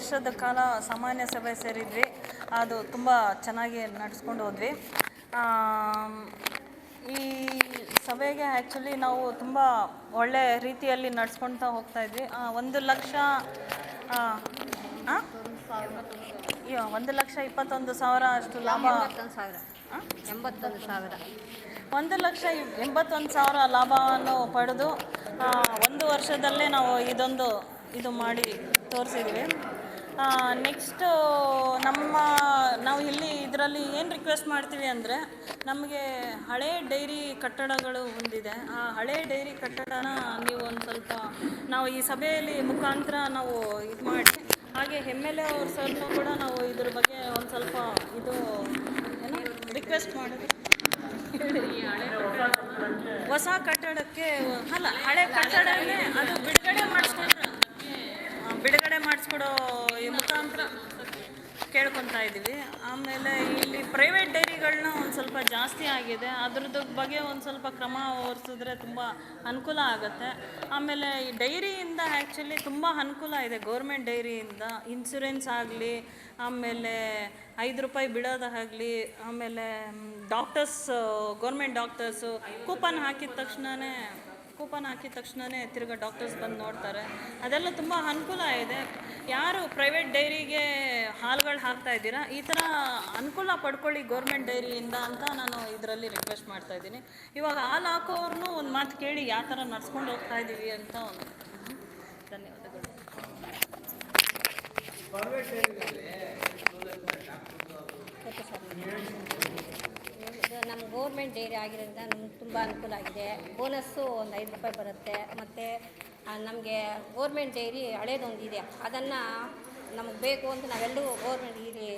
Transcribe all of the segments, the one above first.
ವರ್ಷದ ಕಾಲ ಸಾಮಾನ್ಯ ಸಭೆ ಸೇರಿದ್ವಿ. ಅದು ತುಂಬ ಚೆನ್ನಾಗಿ ನಡೆಸ್ಕೊಂಡು ಹೋದ್ವಿ. ಈ ಸಭೆಗೆ ಆ್ಯಕ್ಚುಲಿ ನಾವು ತುಂಬ ಒಳ್ಳೆ ರೀತಿಯಲ್ಲಿ ನಡೆಸ್ಕೊಳ್ತಾ ಹೋಗ್ತಾ ಇದ್ವಿ. ಒಂದು ಲಕ್ಷ ಒಂದು ಲಕ್ಷ ಇಪ್ಪತ್ತೊಂದು ಸಾವಿರ ಅಷ್ಟು ಲಾಭ. ಎಂಬತ್ತೊಂದು ಸಾವಿರ. ಎಂಬತ್ತೊಂದು ಸಾವಿರ. ಒಂದು ಲಕ್ಷ ಎಂಬತ್ತೊಂದು ಸಾವಿರ ಲಾಭವನ್ನು ಪಡೆದು ಒಂದು ವರ್ಷದಲ್ಲೇ ನಾವು ಇದೊಂದು ಇದು ಮಾಡಿ ತೋರಿಸಿದ್ವಿ. ನೆಕ್ಸ್ಟು ನಮ್ಮ ನಾವು ಇಲ್ಲಿ ಇದರಲ್ಲಿ ಏನು ರಿಕ್ವೆಸ್ಟ್ ಮಾಡ್ತೀವಿ ಅಂದರೆ ನಮಗೆ ಹಳೆ ಡೈರಿ ಕಟ್ಟಡಗಳು ಹೊಂದಿದೆ ಆ ಹಳೆ ಡೈರಿ ಕಟ್ಟಡನ ನೀವು ಒಂದು ಸ್ವಲ್ಪ ನಾವು ಈ ಸಭೆಯಲ್ಲಿ ಮುಖಾಂತರ ನಾವು ಇದು ಮಾಡಿ ಹಾಗೆ ಎಂ ಎಲ್ ಎ ಅವ್ರ ಸರ್ನು ಕೂಡ ನಾವು ಇದ್ರ ಬಗ್ಗೆ ಒಂದು ಸ್ವಲ್ಪ ಇದು ಏನು ರಿಕ್ವೆಸ್ಟ್ ಮಾಡಿದ್ವಿ ಹೊಸ ಕಟ್ಟಡಕ್ಕೆ ಅಲ್ಲ ಹಳೆ ಕಟ್ಟಡನೇ ಅದು ಬಿಡುಗಡೆ ಮಾಡಿಸ್ಕೊಂಡ್ರೆ ಆ, ಮಾಡಿಸ್ಕೊಡೋ ಈ ಮುಖಾಂತರ ಕೇಳ್ಕೊತಾ ಇದ್ದೀವಿ. ಆಮೇಲೆ ಇಲ್ಲಿ ಪ್ರೈವೇಟ್ ಡೈರಿಗಳನ್ನ ಒಂದು ಸ್ವಲ್ಪ ಜಾಸ್ತಿ ಆಗಿದೆ. ಅದ್ರದ್ದು ಬಗ್ಗೆ ಒಂದು ಸ್ವಲ್ಪ ಕ್ರಮ ಹೊರಿಸಿದ್ರೆ ತುಂಬ ಅನುಕೂಲ ಆಗುತ್ತೆ. ಆಮೇಲೆ ಈ ಡೈರಿಯಿಂದ ಆ್ಯಕ್ಚುಲಿ ತುಂಬ ಅನುಕೂಲ ಇದೆ ಗೌರ್ಮೆಂಟ್ ಡೈರಿಯಿಂದ ಇನ್ಸೂರೆನ್ಸ್ ಆಗಲಿ, ಆಮೇಲೆ ಐದು ರೂಪಾಯಿ ಬಿಡೋದಾಗಲಿ ಆಮೇಲೆ ಡಾಕ್ಟರ್ಸ್ ಗೌರ್ಮೆಂಟ್ ಡಾಕ್ಟರ್ಸು ಕೂಪನ್ ಹಾಕಿದ ತಕ್ಷಣವೇ ಕೂಪನ್ ಹಾಕಿದ ತಕ್ಷಣವೇ ತಿರ್ಗಾ ಡಾಕ್ಟರ್ಸ್ ಬಂದು ನೋಡ್ತಾರೆ. ಅದೆಲ್ಲ ತುಂಬ ಅನುಕೂಲ ಇದೆ. ಯಾರು ಪ್ರೈವೇಟ್ ಡೈರಿಗೆ ಹಾಲುಗಳು ಹಾಕ್ತಾ ಇದ್ದೀರಾ? ಈ ಥರ ಅನುಕೂಲ ಪಡ್ಕೊಳ್ಳಿ ಗೌರ್ಮೆಂಟ್ ಡೈರಿಯಿಂದ ಅಂತ ನಾನು ಇದರಲ್ಲಿ ರಿಕ್ವೆಸ್ಟ್ ಮಾಡ್ತಾ ಇದ್ದೀನಿ. ಇವಾಗ ಹಾಲು ಹಾಕೋರ್ನು ಒಂದು ಮಾತು ಕೇಳಿ ಯಾವ ಥರ ನಡ್ಸ್ಕೊಂಡು ಹೋಗ್ತಾ ಇದ್ದೀವಿ ಅಂತ ಒಂದು ಧನ್ಯವಾದಗಳು. ಇದು ನಮ್ಮ ಗೌರ್ಮೆಂಟ್ ಡೈರಿ ಆಗಿರೋದ್ರಿಂದ ನಮ್ಗೆ ತುಂಬ ಅನುಕೂಲ ಆಗಿದೆ. ಬೋನಸ್ಸು ಒಂದು ಐದು ರೂಪಾಯಿ ಬರುತ್ತೆ. ಮತ್ತು ನಮಗೆ ಗೋರ್ಮೆಂಟ್ ಡೈರಿ ಹಳೇದೊಂದು ಇದೆ. ಅದನ್ನು ನಮಗೆ ಬೇಕು ಅಂತ ನಾವೆಲ್ಲರೂ ಗೋರ್ಮೆಂಟ್ ಇಲ್ಲಿ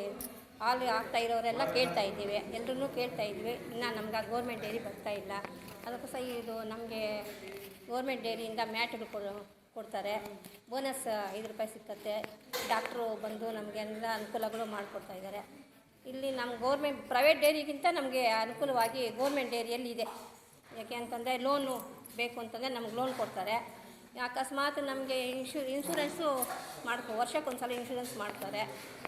ಹಾಲು ಆಗ್ತಾ ಇರೋರೆಲ್ಲ ಕೇಳ್ತಾ ಇದ್ದೀವಿ. ಎಲ್ಲರೂ ಕೇಳ್ತಾ ಇದ್ವಿ ಇನ್ನು ನಮ್ಗೆ ಆ ಗೌರ್ಮೆಂಟ್ ಡೈರಿ ಬರ್ತಾ ಇಲ್ಲ. ಅದಕ್ಕೋಸ್ಕರ ಇದು ನಮಗೆ ಗೋರ್ಮೆಂಟ್ ಡೈರಿಯಿಂದ ಮ್ಯಾಟ್ಗಳು ಕೊಡು, ಕೊಡ್ತಾರೆ. ಬೋನಸ್ ಐದು ರೂಪಾಯಿ ಸಿಕ್ಕತ್ತೆ. ಡಾಕ್ಟ್ರು ಬಂದು ನಮಗೆಲ್ಲ ಅನುಕೂಲಗಳು ಮಾಡಿಕೊಡ್ತಾ ಇದ್ದಾರೆ. ಇಲ್ಲಿ ನಮ್ಮ ಗೌರ್ಮೆಂಟ್ ಪ್ರೈವೇಟ್ ಡೈರಿಗಿಂತ ನಮಗೆ ಅನುಕೂಲವಾಗಿ ಗೌರ್ಮೆಂಟ್ ಡೈರಿಯಲ್ಲಿ ಇದೆ. ಯಾಕೆ ಅಂತಂದರೆ ಲೋನು ಬೇಕು ಅಂತಂದರೆ ನಮ್ಗೆ ಲೋನ್ ಕೊಡ್ತಾರೆ. ಅಕಸ್ಮಾತ್ ನಮಗೆ ಇನ್ಶೂ ಇನ್ಶೂರೆನ್ಸು ಮಾಡ್ಕೊ ವರ್ಷಕ್ಕೊಂದು ಸಲ ಇನ್ಶೂರೆನ್ಸ್ ಮಾಡ್ತಾರೆ.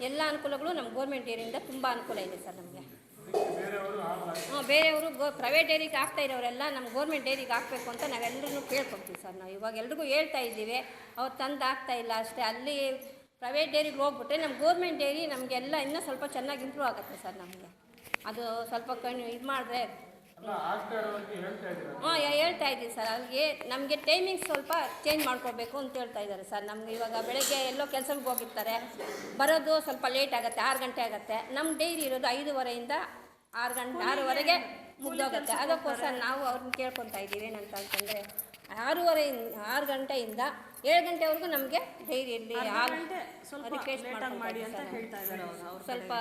ಎಲ್ಲ ಅನುಕೂಲಗಳು ನಮ್ಮ ಗೌರ್ಮೆಂಟ್ ಡೈರಿಯಿಂದ ತುಂಬ ಅನುಕೂಲ ಇದೆ ಸರ್ ನಮಗೆ. ಹಾಂ ಬೇರೆಯವರು ಗೋ ಪ್ರೈವೇಟ್ ಡೈರಿಗೆ ಆಗ್ತಾ ಇರೋರೆಲ್ಲ ನಮ್ಮ ಗೌರ್ಮೆಂಟ್ ಡೈರಿಗೆ ಹಾಕಬೇಕು ಅಂತ ನಾವೆಲ್ಲರೂ ಕೇಳ್ಕೊಡ್ತೀವಿ ಸರ್ ನಾವು. ಇವಾಗ ಎಲ್ರಿಗೂ ಹೇಳ್ತಾ ಇದ್ದೀವಿ. ಅವ್ರು ತಂದು ಆಗ್ತಾ ಇಲ್ಲ ಅಷ್ಟೇ. ಅಲ್ಲಿ ಪ್ರೈವೇಟ್ ಡೈರಿಗೆ ಹೋಗ್ಬಿಟ್ರೆ ನಮ್ಮ ಗೌರ್ಮೆಂಟ್ ಡೈರಿ ನಮಗೆಲ್ಲ ಇನ್ನೂ ಸ್ವಲ್ಪ ಚೆನ್ನಾಗಿ ಇಂಪ್ರೂವ್ ಆಗುತ್ತೆ ಸರ್ ನಮಗೆ. ಅದು ಸ್ವಲ್ಪ ಕಣ್ಣು ಇದು ಮಾಡಿದ್ರೆ ಹಾಂ ಹೇಳ್ತಾ ಇದ್ದೀವಿ ಸರ್. ಅಲ್ಲಿಗೆ ನಮಗೆ ಟೈಮಿಂಗ್ ಸ್ವಲ್ಪ ಚೇಂಜ್ ಮಾಡ್ಕೋಬೇಕು ಅಂತ ಹೇಳ್ತಾ ಇದ್ದಾರೆ ಸರ್. ನಮ್ಗೆ ಇವಾಗ ಬೆಳಗ್ಗೆ ಎಲ್ಲೋ ಕೆಲಸಕ್ಕೆ ಹೋಗಿರ್ತಾರೆ. ಬರೋದು ಸ್ವಲ್ಪ ಲೇಟ್ ಆಗುತ್ತೆ ಆರು ಗಂಟೆ ಆಗುತ್ತೆ. ನಮ್ಮ ಡೈರಿ ಇರೋದು ಐದೂವರೆಯಿಂದ ಆರು ಗಂಟೆ ಆರೂವರೆಗೆ ಮುಗ್ದೋಗುತ್ತೆ. ಅದಕ್ಕೋಸ್ಕರ ನಾವು ಅವ್ರನ್ನ ಕೇಳ್ಕೊತಾ ಇದ್ದೀವಿ ಏನಂತ ಅಂತಂದರೆ ಆರೂವರೆಯಿಂದ ಆರು ಗಂಟೆಯಿಂದ ಏಳು ಗಂಟೆವರೆಗೂ ನಮಗೆ ಡೈರಿಯಲ್ಲಿ ಇರಲಿ ಸ್ವಲ್ಪ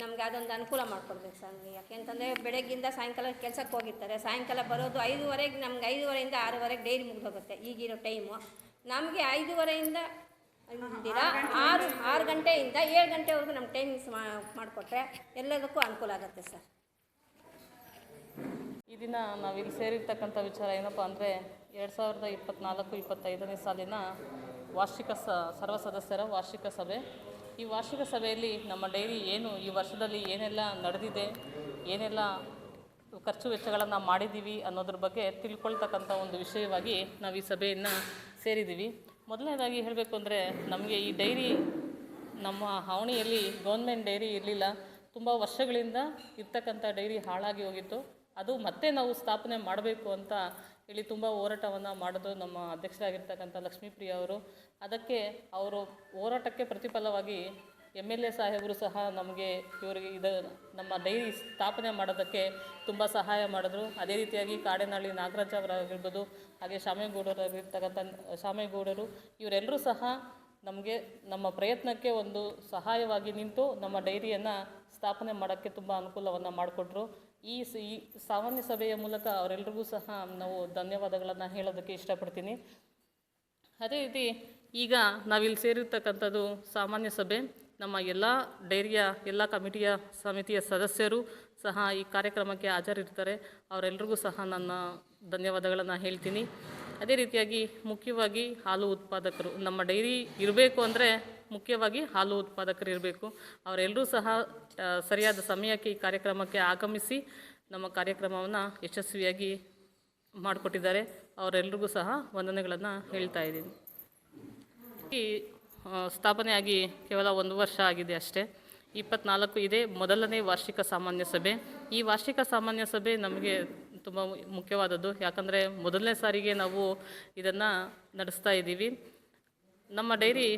ನಮಗೆ ಇದ್ದಾರೆ ಅದೊಂದು ಅನುಕೂಲ ಮಾಡ್ಕೊಡ್ಬೇಕು ಸರ್ ನಮಗೆ. ಯಾಕೆಂತಂದರೆ ಬೆಳಗ್ಗಿಂದ ಸಾಯಂಕಾಲ ಕೆಲಸಕ್ಕೆ ಹೋಗಿರ್ತಾರೆ. ಸಾಯಂಕಾಲ ಬರೋದು ಐದೂವರೆಗೆ ನಮ್ಗೆ ಐದುವರೆಯಿಂದ ಆರೂವರೆಗೆ ಡೈರಿ ಮುಗಿದೋಗುತ್ತೆ ಈಗಿರೋ ಟೈಮು. ನಮಗೆ ಐದೂವರೆಯಿಂದ ಇಂದಿರಾ ಆರು ಆರು ಗಂಟೆಯಿಂದ ಏಳು ಗಂಟೆವರೆಗೂ ನಮ್ಮ ಟೈಮಿಂಗ್ಸ್ ಮಾಡಿಕೊಟ್ರೆ ಎಲ್ಲದಕ್ಕೂ ಅನುಕೂಲ ಆಗುತ್ತೆ ಸರ್. ದಿನ ನಾವಿಲ್ಲಿ ಸೇರಿರ್ತಕ್ಕಂಥ ವಿಚಾರ ಏನಪ್ಪ ಅಂದರೆ ಎರಡು ಸಾವಿರದ ಇಪ್ಪತ್ತ್ನಾಲ್ಕು ಇಪ್ಪತ್ತೈದನೇ ಸಾಲಿನ ವಾರ್ಷಿಕ ಸ ಸರ್ವ ಸದಸ್ಯರ ವಾರ್ಷಿಕ ಸಭೆ. ಈ ವಾರ್ಷಿಕ ಸಭೆಯಲ್ಲಿ ನಮ್ಮ ಡೈರಿ ಏನು, ಈ ವರ್ಷದಲ್ಲಿ ಏನೆಲ್ಲ ನಡೆದಿದೆ, ಏನೆಲ್ಲ ಖರ್ಚು ವೆಚ್ಚಗಳನ್ನು ಮಾಡಿದ್ದೀವಿ ಅನ್ನೋದ್ರ ಬಗ್ಗೆ ತಿಳ್ಕೊಳ್ತಕ್ಕಂಥ ಒಂದು ವಿಷಯವಾಗಿ ನಾವು ಈ ಸಭೆಯನ್ನು ಸೇರಿದ್ದೀವಿ. ಮೊದಲನೇದಾಗಿ ಹೇಳಬೇಕು ಅಂದರೆ ನಮಗೆ ಈ ಡೈರಿ ನಮ್ಮ ಹಾವಣಿಯಲ್ಲಿ ಗೌರ್ಮೆಂಟ್ ಡೈರಿ ಇರಲಿಲ್ಲ. ತುಂಬ ವರ್ಷಗಳಿಂದ ಇರ್ತಕ್ಕಂಥ ಡೈರಿ ಹಾಳಾಗಿ ಹೋಗಿತ್ತು. ಅದು ಮತ್ತೆ ನಾವು ಸ್ಥಾಪನೆ ಮಾಡಬೇಕು ಅಂತ ಹೇಳಿ ತುಂಬ ಹೋರಾಟವನ್ನು ಮಾಡಿದ್ರು ನಮ್ಮ ಅಧ್ಯಕ್ಷರಾಗಿರ್ತಕ್ಕಂಥ ಲಕ್ಷ್ಮೀಪ್ರಿಯ ಅವರು. ಅದಕ್ಕೆ ಅವರು ಹೋರಾಟಕ್ಕೆ ಪ್ರತಿಫಲವಾಗಿ ಎಂ ಎಲ್ ಎ ಸಾಹೇಬರು ಸಹ ನಮಗೆ ಇವರಿಗೆ ಇದು ನಮ್ಮ ಡೈರಿ ಸ್ಥಾಪನೆ ಮಾಡೋದಕ್ಕೆ ತುಂಬ ಸಹಾಯ ಮಾಡಿದ್ರು. ಅದೇ ರೀತಿಯಾಗಿ ಕಾಡೇನಹಳ್ಳಿ ನಾಗರಾಜ್ ಅವರಾಗಿರ್ಬೋದು, ಹಾಗೆ ಶಾಮೇಗೌಡರಾಗಿರ್ತಕ್ಕಂಥ ಶಾಮೇಗೌಡರು, ಇವರೆಲ್ಲರೂ ಸಹ ನಮಗೆ ನಮ್ಮ ಪ್ರಯತ್ನಕ್ಕೆ ಒಂದು ಸಹಾಯವಾಗಿ ನಿಂತು ನಮ್ಮ ಡೈರಿಯನ್ನು ಸ್ಥಾಪನೆ ಮಾಡೋಕ್ಕೆ ತುಂಬ ಅನುಕೂಲವನ್ನು ಮಾಡಿಕೊಟ್ರು. ಈ ಸಾಮಾನ್ಯ ಸಭೆಯ ಮೂಲಕ ಅವರೆಲ್ಲರಿಗೂ ಸಹ ನಾವು ಧನ್ಯವಾದಗಳನ್ನು ಹೇಳೋದಕ್ಕೆ ಇಷ್ಟಪಡ್ತೀನಿ. ಅದೇ ರೀತಿ ಈಗ ನಾವಿಲ್ಲಿ ಸೇರಿರ್ತಕ್ಕಂಥದ್ದು ಸಾಮಾನ್ಯ ಸಭೆ. ನಮ್ಮ ಎಲ್ಲ ಡೈರಿಯ, ಎಲ್ಲ ಕಮಿಟಿಯ ಸಮಿತಿಯ ಸದಸ್ಯರು ಸಹ ಈ ಕಾರ್ಯಕ್ರಮಕ್ಕೆ ಹಾಜರಿರ್ತಾರೆ. ಅವರೆಲ್ಲರಿಗೂ ಸಹ ನನ್ನ ಧನ್ಯವಾದಗಳನ್ನು ಹೇಳ್ತೀನಿ. ಅದೇ ರೀತಿಯಾಗಿ ಮುಖ್ಯವಾಗಿ ಹಾಲು ಉತ್ಪಾದಕರು, ನಮ್ಮ ಡೈರಿ ಇರಬೇಕು ಅಂದರೆ ಮುಖ್ಯವಾಗಿ ಹಾಲು ಉತ್ಪಾದಕರು ಇರಬೇಕು. ಅವರೆಲ್ಲರೂ ಸಹ ಸರಿಯಾದ ಸಮಯಕ್ಕೆ ಈ ಕಾರ್ಯಕ್ರಮಕ್ಕೆ ಆಗಮಿಸಿ ನಮ್ಮ ಕಾರ್ಯಕ್ರಮವನ್ನು ಯಶಸ್ವಿಯಾಗಿ ಮಾಡಿಕೊಟ್ಟಿದ್ದಾರೆ. ಅವರೆಲ್ಲರಿಗೂ ಸಹ ವಂದನೆಗಳನ್ನು ಹೇಳ್ತಾ ಇದ್ದೀನಿ. ಈ ಸ್ಥಾಪನೆಯಾಗಿ ಕೇವಲ ಒಂದು ವರ್ಷ ಆಗಿದೆ ಅಷ್ಟೇ. ಇಪ್ಪತ್ನಾಲ್ಕು ಇದೆ ಮೊದಲನೇ ವಾರ್ಷಿಕ ಸಾಮಾನ್ಯ ಸಭೆ. ಈ ವಾರ್ಷಿಕ ಸಾಮಾನ್ಯ ಸಭೆ ನಮಗೆ ತುಂಬ ಮುಖ್ಯವಾದದ್ದು. ಯಾಕಂದರೆ ಮೊದಲನೇ ಸಾರಿಗೆ ನಾವು ಇದನ್ನು ನಡೆಸ್ತಾ ಇದ್ದೀವಿ. ನಮ್ಮ ಡೈರಿ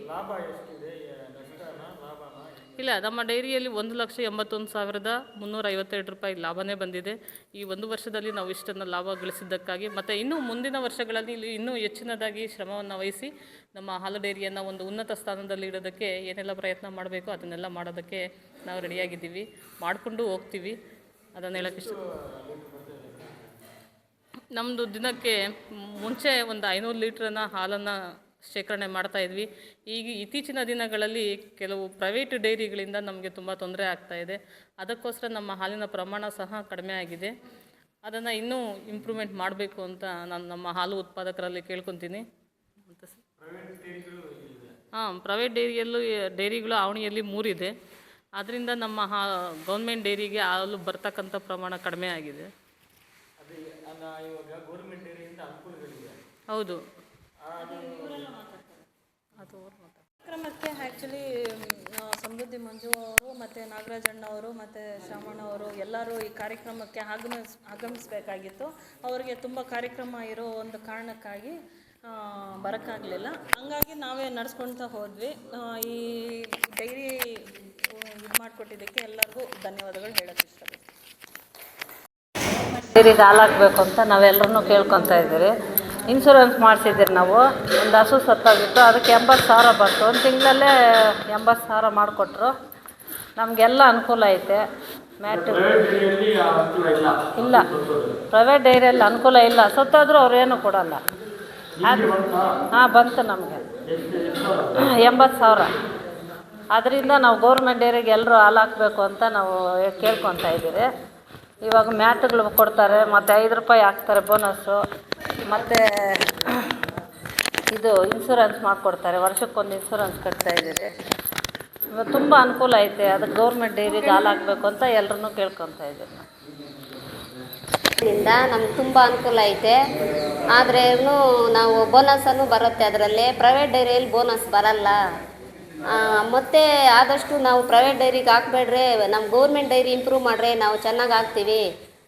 ಇಲ್ಲ, ನಮ್ಮ ಡೈರಿಯಲ್ಲಿ ಒಂದು ಲಕ್ಷ ಎಂಬತ್ತೊಂದು ಸಾವಿರದ ಮುನ್ನೂರ ಐವತ್ತೆರಡು ರೂಪಾಯಿ ಲಾಭನೇ ಬಂದಿದೆ. ಈ ಒಂದು ವರ್ಷದಲ್ಲಿ ನಾವು ಇಷ್ಟನ್ನು ಲಾಭ ಗಳಿಸಿದ್ದಕ್ಕಾಗಿ, ಮತ್ತು ಇನ್ನೂ ಮುಂದಿನ ವರ್ಷಗಳಲ್ಲಿ ಇಲ್ಲಿ ಇನ್ನೂ ಹೆಚ್ಚಿನದಾಗಿ ಶ್ರಮವನ್ನು ವಹಿಸಿ ನಮ್ಮ ಹಾಲು ಡೈರಿಯನ್ನು ಒಂದು ಉನ್ನತ ಸ್ಥಾನದಲ್ಲಿ ಇಡೋದಕ್ಕೆ ಏನೆಲ್ಲ ಪ್ರಯತ್ನ ಮಾಡಬೇಕು ಅದನ್ನೆಲ್ಲ ಮಾಡೋದಕ್ಕೆ ನಾವು ರೆಡಿಯಾಗಿದ್ದೀವಿ. ಮಾಡಿಕೊಂಡು ಹೋಗ್ತೀವಿ. ಅದನ್ನು ಹೇಳಕ್ಕೆ ಇಷ್ಟ ನಮ್ಮದು ದಿನಕ್ಕೆ ಮುಂಚೆ ಒಂದು ಐನೂರು ಲೀಟ್ರನ್ನ ಹಾಲನ್ನು ಶೇಖರಣೆ ಮಾಡ್ತಾ ಇದ್ವಿ. ಈಗ ಇತ್ತೀಚಿನ ದಿನಗಳಲ್ಲಿ ಕೆಲವು ಪ್ರೈವೇಟ್ ಡೈರಿಗಳಿಂದ ನಮಗೆ ತುಂಬ ತೊಂದರೆ ಆಗ್ತಾ ಇದೆ. ಅದಕ್ಕೋಸ್ಕರ ನಮ್ಮ ಹಾಲಿನ ಪ್ರಮಾಣ ಸಹ ಕಡಿಮೆ ಆಗಿದೆ. ಅದನ್ನು ಇನ್ನೂ ಇಂಪ್ರೂವ್ಮೆಂಟ್ ಮಾಡಬೇಕು ಅಂತ ನಾನು ನಮ್ಮ ಹಾಲು ಉತ್ಪಾದಕರಲ್ಲಿ ಕೇಳ್ಕೊತೀನಿ. ಅಂತ ಹಾಂ ಪ್ರೈವೇಟ್ ಡೈರಿಯಲ್ಲೂ ಡೈರಿಗಳು ಅವಣಿಯಲ್ಲಿ ಮೂರಿದೆ. ಅದರಿಂದ ನಮ್ಮ ಹಾ ಗೌರ್ಮೆಂಟ್ ಡೈರಿಗೆ ಹಾಲು ಬರ್ತಕ್ಕಂಥ ಪ್ರಮಾಣ ಕಡಿಮೆ ಆಗಿದೆ. ಹೌದು. ಕಾರ್ಯಕ್ರಮಕ್ಕೆ ಆ್ಯಕ್ಚುಲಿ ಸಮೃದ್ಧಿ ಮಂಜು ಅವರು ಮತ್ತು ನಾಗರಾಜಣ್ಣ ಅವರು ಮತ್ತು ಶ್ಯಾಮಣ್ಣ ಅವರು ಎಲ್ಲರೂ ಈ ಕಾರ್ಯಕ್ರಮಕ್ಕೆ ಆಗಮಿಸ್, ಆಗಮಿಸಬೇಕಾಗಿತ್ತು. ಅವರಿಗೆ ತುಂಬ ಕಾರ್ಯಕ್ರಮ ಇರೋ ಒಂದು ಕಾರಣಕ್ಕಾಗಿ ಬರೋಕ್ಕಾಗಲಿಲ್ಲ. ಹಂಗಾಗಿ ನಾವೇ ನಡೆಸ್ಕೊಳ್ತಾ ಹೋದ್ವಿ. ಈ ಡೈರಿ ಇದು ಮಾಡಿಕೊಟ್ಟಿದ್ದಕ್ಕೆ ಎಲ್ಲರಿಗೂ ಧನ್ಯವಾದಗಳು ಹೇಳೋಕ್ಕೆ ಇಷ್ಟಪಡ್ತೀನಿ. ಡೈರಿಗೆ ಹಾಲಾಗಬೇಕು ಅಂತ ನಾವೆಲ್ಲರೂ ಕೇಳ್ಕೊತಾ ಇದ್ದೀರಿ ಇನ್ಶೂರೆನ್ಸ್ ಮಾಡಿಸಿದ್ದೀರಿ ನಾವು. ಒಂದು ಹಸು ಸತ್ತಾಗಿತ್ತು. ಅದಕ್ಕೆ ಎಂಬತ್ತು ಸಾವಿರ ಬಂತು. ಒಂದು ತಿಂಗಳಲ್ಲೇ ಎಂಬತ್ತು ಸಾವಿರ ಮಾಡಿಕೊಟ್ರು. ನಮಗೆಲ್ಲ ಅನುಕೂಲ ಐತೆ. ಮ್ಯಾಟ್ ಇಲ್ಲ? ಪ್ರೈವೇಟ್ ಡೈರಿಯಲ್ಲಿ ಅನುಕೂಲ ಇಲ್ಲ. ಸತ್ತಾದರೂ ಅವ್ರೇನು ಕೊಡಲ್ಲ. ಹಾಂ ಬಂತು ನಮಗೆ. ಎಂಬತ್ತು ಸಾವಿರ. ಅದರಿಂದ ನಾವು ಗೌರ್ಮೆಂಟ್ ಡೈರಿಗೆ ಎಲ್ಲರೂ ಹಾಲು ಹಾಕಬೇಕು ಅಂತ ನಾವು ಕೇಳ್ಕೊತಾ ಇದ್ದೀರಿ. ಇವಾಗ ಮ್ಯಾಟ್ಗಳು ಕೊಡ್ತಾರೆ. ಮತ್ತು ಐದು ರೂಪಾಯಿ ಹಾಕ್ತಾರೆ ಬೋನಸ್ಸು ಮತ್ತು, ಇದು ಇನ್ಸೂರೆನ್ಸ್ ಮಾಡಿಕೊಡ್ತಾರೆ. ವರ್ಷಕ್ಕೊಂದು ಇನ್ಸೂರೆನ್ಸ್ ಕಟ್ತಾ ಇದ್ದೀರಿ ತುಂಬ ಅನುಕೂಲ ಐತೆ. ಅದಕ್ಕೆ ಗೌರ್ಮೆಂಟ್ ಡೈರಿಗೆ ಹಾಲು ಹಾಕಬೇಕು ಅಂತ ಎಲ್ಲರೂ ಕೇಳ್ಕೊತಾ ಇದ್ದೀವಿ ಇದರಿಂದ ಇಂದ ನಮ್ಗೆ ತುಂಬ ಅನುಕೂಲ ಐತೆ. ಆದರೆ ನಾವು ಬೋನಸನ್ನು ಬರುತ್ತೆ ಅದರಲ್ಲಿ. ಪ್ರೈವೇಟ್ ಡೈರಿಯಲ್ಲಿ ಬೋನಸ್ ಬರಲ್ಲ. ಮತ್ತೆ ಆದಷ್ಟು ನಾವು ಪ್ರೈವೇಟ್ ಡೈರಿಗೆ ಹಾಕ್ಬೇಡ್ರೆ ನಮ್ಮ ಗೌರ್ಮೆಂಟ್ ಡೈರಿ ಇಂಪ್ರೂವ್ ಮಾಡ್ರೆ ನಾವು ಚೆನ್ನಾಗಿ ಆಗ್ತೀವಿ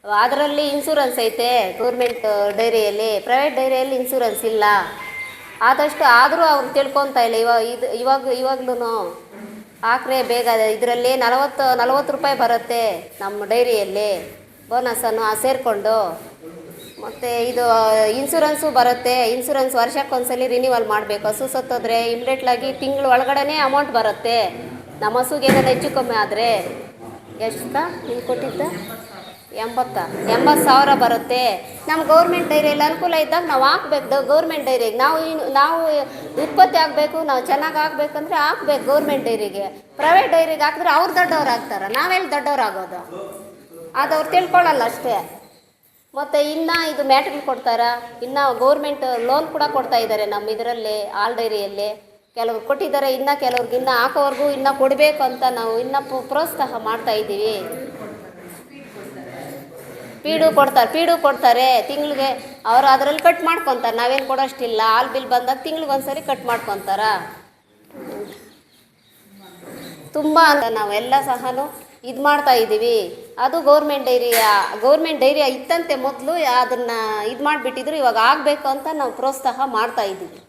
ಅದರಲ್ಲಿ ಇನ್ಸೂರೆನ್ಸ್ ಐತೆ ಗೌರ್ಮೆಂಟ್ ಡೈರಿಯಲ್ಲಿ ಪ್ರೈವೇಟ್ ಡೈರಿಯಲ್ಲಿ ಇನ್ಸೂರೆನ್ಸ್ ಇಲ್ಲ. ಆದಷ್ಟು ಆದರೂ ಅವ್ರು ತಿಳ್ಕೊತಾ ಇಲ್ಲ ಇವಾಗ ಇದು ಇವಾಗ ಇವಾಗ್ಲೂ ಹಾಕ್ರೆ ಬೇಗ ಇದರಲ್ಲಿ ನಲವತ್ತು ನಲವತ್ತು ರೂಪಾಯಿ ಬರುತ್ತೆ ನಮ್ಮ ಡೈರಿಯಲ್ಲಿ ಬೋನಸನ್ನು ಸೇರಿಕೊಂಡು. ಮತ್ತು ಇದು ಇನ್ಸೂರೆನ್ಸು ಬರುತ್ತೆ ಇನ್ಸೂರೆನ್ಸ್ ವರ್ಷಕ್ಕೊಂದ್ಸಲಿ ರಿನ್ಯೂವಲ್ ಮಾಡಬೇಕು. ಹಸು ಸತ್ತೋದ್ರೆ ಇಮ್ಡಿಯೇಟ್ಲಾಗಿ ತಿಂಗಳು ಒಳಗಡೆ ಅಮೌಂಟ್ ಬರುತ್ತೆ. ನಮ್ಮ ಹಸುಗೆ ಏನಾದ್ರು ಹೆಚ್ಚು ಕಮ್ಮಿ ಆದರೆ. ಎಷ್ಟಾ ನೀವು ಕೊಟ್ಟಿದ್ದ? ಎಂಬತ್ತ, ಎಂಬತ್ತು ಸಾವಿರ ಬರುತ್ತೆ. ನಮ್ಮ ಗೌರ್ಮೆಂಟ್ ಡೈರಿಯಲ್ಲಿ ಅನುಕೂಲ ಇದ್ದಾಗ ನಾವು ಹಾಕ್ಬೇಕು. ಗೌರ್ಮೆಂಟ್ ಡೈರಿಗೆ ನಾವು ನಾವು ಉತ್ಪತ್ತಿ ಆಗಬೇಕು ನಾವು ಚೆನ್ನಾಗಿ ಆಗಬೇಕಂದ್ರೆ ಹಾಕ್ಬೇಕು ಗೌರ್ಮೆಂಟ್ ಡೈರಿಗೆ. ಪ್ರೈವೇಟ್ ಡೈರಿಗೆ ಹಾಕಿದ್ರೆ ಅವ್ರು ದೊಡ್ಡವ್ರು ಆಗ್ತಾರೆ. ನಾವೆಲ್ಲಿ ಆಗೋದು ಅದು ಅವ್ರು ತಿಳ್ಕೊಳ್ಳಲ್ಲ ಅಷ್ಟೇ. ಮತ್ತು ಇನ್ನು ಇದು ಮ್ಯಾಟ್ಗಳು ಕೊಡ್ತಾರೆ? ಇನ್ನು ಗೌರ್ಮೆಂಟ್ ಲೋನ್ ಕೂಡ ಕೊಡ್ತಾ ಇದ್ದಾರೆ ನಮ್ಮ ಇದರಲ್ಲಿ ಆಲ್ ಡೈರಿಯಲ್ಲಿ. ಕೆಲವ್ರು ಕೊಟ್ಟಿದ್ದಾರೆ ಇನ್ನು ಕೆಲವ್ರಿಗೆ ಇನ್ನೂ ಹಾಕೋವರೆಗೂ ಇನ್ನೂ ಕೊಡಬೇಕು ಅಂತ ನಾವು ಇನ್ನೂ ಪ್ರೋ- ಪ್ರೋತ್ಸಾಹ ಮಾಡ್ತಾ ಇದ್ದೀವಿ ಪೀಡು ಕೊಡ್ತಾರೆ ಪೀಡು ಕೊಡ್ತಾರೆ, ತಿಂಗಳಿಗೆ ಅವರು ಅದರಲ್ಲಿ ಕಟ್ ಮಾಡ್ಕೊತಾರೆ. ನಾವೇನು ಕೊಡೋಷ್ಟಿಲ್ಲ. ಆಲ್ ಬಿಲ್ ಬಂದಾಗ ತಿಂಗ್ಳಿಗೆ ಒಂದ್ಸರಿ ಕಟ್ ಮಾಡ್ಕೊತಾರ. ತುಂಬ ಅಂತ ನಾವೆಲ್ಲ ಸಹನು ಇದು ಮಾಡ್ತಾ ಇದ್ದೀವಿ. ಅದು ಗೌರ್ಮೆಂಟ್ ಡೈರಿ ಗೌರ್ಮೆಂಟ್ ಡೈರಿ ಇತ್ತಂತೆ ಮೊದಲು, ಅದನ್ನು ಇದು ಮಾಡಿಬಿಟ್ಟಿದ್ರು, ಇವಾಗ ಆಗಬೇಕು ಅಂತ ನಾವು ಪ್ರೋತ್ಸಾಹ ಮಾಡ್ತಾ ಇದ್ದೀವಿ.